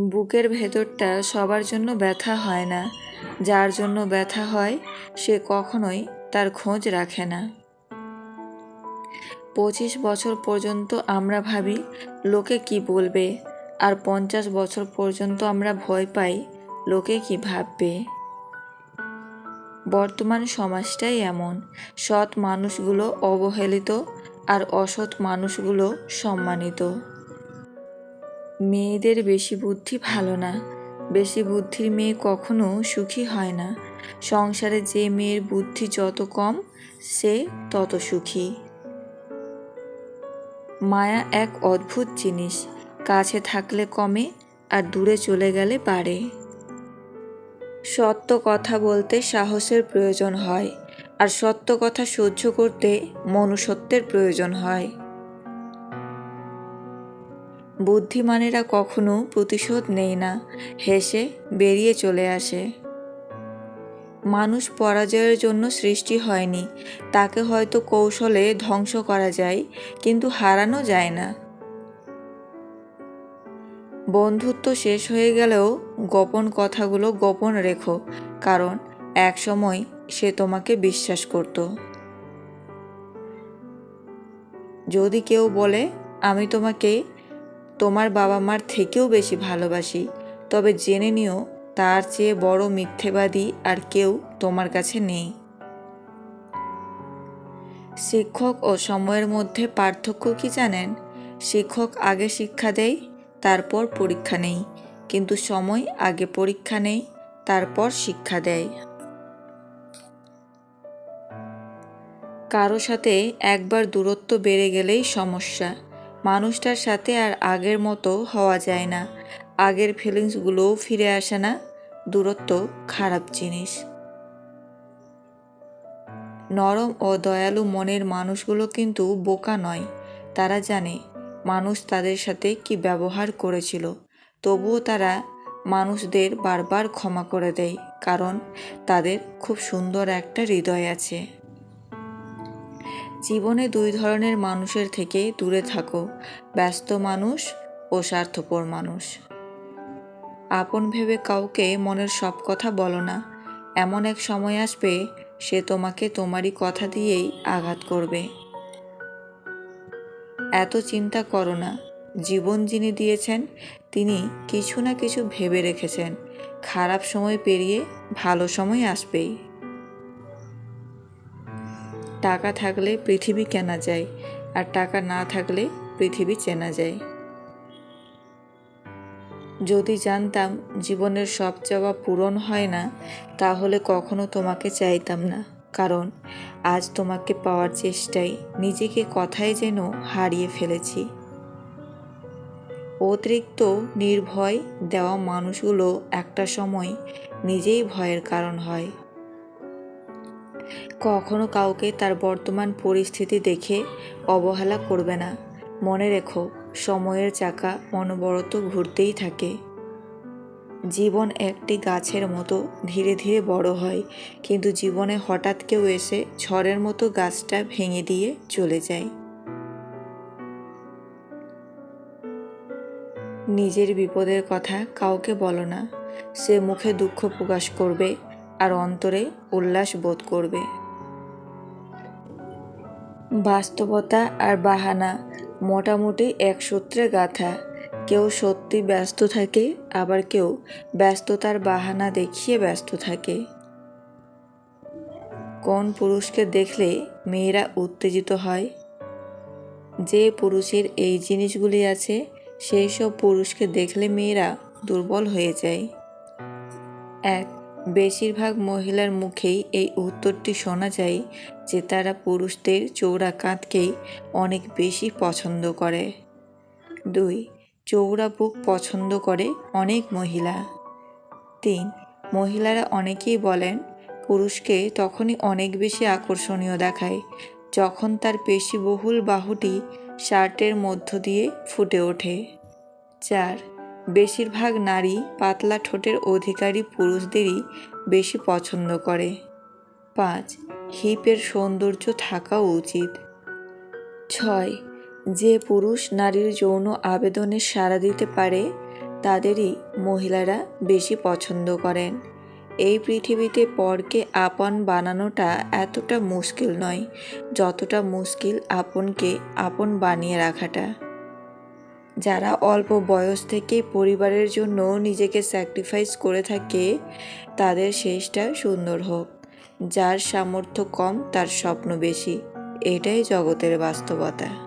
বুকের ভেতরটা সবার জন্য ব্যথা হয় না। যার জন্য ব্যথা হয়, সে কখনোই তার খোঁজ রাখে না। পঁচিশ বছর পর্যন্ত আমরা ভাবি, লোকে কি বলবে? আর পঞ্চাশ বছর পর্যন্ত আমরা ভয় পাই, লোকে কি ভাববে? বর্তমান সমাজটাই এমন। সৎ মানুষগুলো অবহেলিত আর অসৎ মানুষগুলো সম্মানিত। মেয়েদের বেশি বুদ্ধি ভালো না। বেশি বুদ্ধির মেয়ে কখনো সুখী হয় না। সংসারে যে মেয়ের বুদ্ধি যত কম, সে তত সুখী। মায়া এক অদ্ভুত জিনিস। কাছে থাকলে কমে আর দূরে চলে গেলে বাড়ে। সত্য কথা বলতে সাহসের প্রয়োজন হয় আর সত্য কথা সহ্য করতে মনুষ্যত্বের প্রয়োজন হয়। বুদ্ধিমানেরা কখনো প্রতিশোধ নেই না, হেসে বেরিয়ে চলে আসে। মানুষ পরাজয়ের জন্য সৃষ্টি হয়নি, তাকে হয়তো কৌশলে ধ্বংস করা যায়, কিন্তু হারানো যায় না। বন্ধুত্ব শেষ হয়ে গেলেও গোপন কথাগুলো গোপন রেখো, কারণ এক সময় সে তোমাকে বিশ্বাস করত। যদি কেউ বলে, আমি তোমাকে তোমার বাবা মার থেকেও বেশি ভালোবাসি। তবে জেনে নিও, তার চেয়ে বড় মিথ্যেবাদী আর কেউ তোমার কাছে নেই। শিক্ষক ও সময়ের মধ্যে পার্থক্য কি জানেন? শিক্ষক আগে শিক্ষা দেয়, তারপর পরীক্ষা নেই। কিন্তু সময় আগে পরীক্ষা নেই তারপর শিক্ষা দেয়। কারও সাথে একবার দূরত্ব বেড়ে গেলেই সমস্যা। মানুষটার সাথে আর আগের মতো হওয়া যায় না। আগের ফিলিংসগুলোও ফিরে আসে না। দূরত্ব খারাপ জিনিস। নরম ও দয়ালু মনের মানুষগুলো কিন্তু বোকা নয়। তারা জানে মানুষ তাদের সাথে কি ব্যবহার করেছিল। তবুও তারা মানুষদের বারবার ক্ষমা করে দেয়, কারণ তাদের খুব সুন্দর একটা হৃদয় আছে। জীবনে দুই ধরনের মানুষের থেকে দূরে থাকো, ব্যস্ত মানুষ ও স্বার্থপর মানুষ। আপন ভেবে কাউকে মনের সব কথা বলো না। এমন এক সময় আসবে, সে তোমাকে তোমারই কথা দিয়েই আঘাত করবে। এত চিন্তা করো না। জীবন যিনি দিয়েছেন, তিনি কিছু না কিছু ভেবে রেখেছেন। খারাপ সময় পেরিয়ে ভালো সময় আসবেই। টাকা থাকলে পৃথিবী কেনা যায় আর টাকা না থাকলে পৃথিবী চেনা যায়। যদি জানতাম জীবনের সব চাওয়া পূরণ হয় না, তাহলে কখনো তোমাকে চাইতাম না। কারণ আজ তোমাকে পাওয়ার চেষ্টায় নিজেকে কথায় যেন হারিয়ে ফেলেছি। অতিরিক্ত নির্ভয় দেওয়া মানুষগুলো একটা সময় নিজেই ভয়ের কারণ হয়। কখনো কাউকে তার বর্তমান পরিস্থিতি দেখে অবহেলা করবে না। মনে রেখো, সময়ের চাকা অনবরত ঘুরতেই থাকে। জীবন একটি গাছের মতো ধীরে ধীরে বড় হয়, কিন্তু জীবনে হঠাৎ কেউ এসে ঝড়ের মতো গাছটা ভেঙে দিয়ে চলে যায়। নিজের বিপদের কথা কাউকে বলো না। সে মুখে দুঃখ প্রকাশ করবে আর অন্তরে উল্লাস বোধ করবে। বাস্তবতা আর বাহানা মোটামুটি এক সূত্রে গাথা। কেউ সত্যি ব্যস্ত থাকে, আবার কেউ ব্যস্ততার বাহানা দেখিয়ে ব্যস্ত থাকে। কোন পুরুষকে দেখলে মেয়েরা উত্তেজিত হয়? যে পুরুষের এই জিনিসগুলি আছে, সেই সব পুরুষকে দেখলে মেয়েরা দুর্বল হয়ে যায়। এক বেশিরভাগ মহিলার মুখেই এই উত্তরটি শোনা যায় যে তারা পুরুষদের চৌড়া কাঁধকেই অনেক বেশি পছন্দ করে। দুই চৌড়া বুক পছন্দ করে অনেক মহিলা। তিন, মহিলারা অনেকেই বলেন, পুরুষকে তখনই অনেক বেশি আকর্ষণীয় দেখায় যখন তার পেশিবহুল বাহুটি শার্টের মধ্য দিয়ে ফুটে ওঠে। চার বেশিরভাগ নারী পাতলা ঠোঁটের অধিকারী পুরুষদেরই বেশি পছন্দ করে। পাঁচ, হিপের সৌন্দর্য থাকা উচিত। ছয়, যে পুরুষ নারীর যৌন আবেদনে সাড়া দিতে পারে, তাদেরই মহিলারা বেশি পছন্দ করেন। এই পৃথিবীতে পরকে আপন বানানোটা এতটা মুশকিল নয়, যতটা মুশকিল আপনকে আপন বানিয়ে রাখাটা। যারা অল্প বয়স থেকেই পরিবারের জন্য নিজেকে স্যাক্রিফাইস করে থাকে, তাদের শেষটা সুন্দর হোক। যার সামর্থ্য কম, তার স্বপ্ন বেশি। এটাই জগতের বাস্তবতা।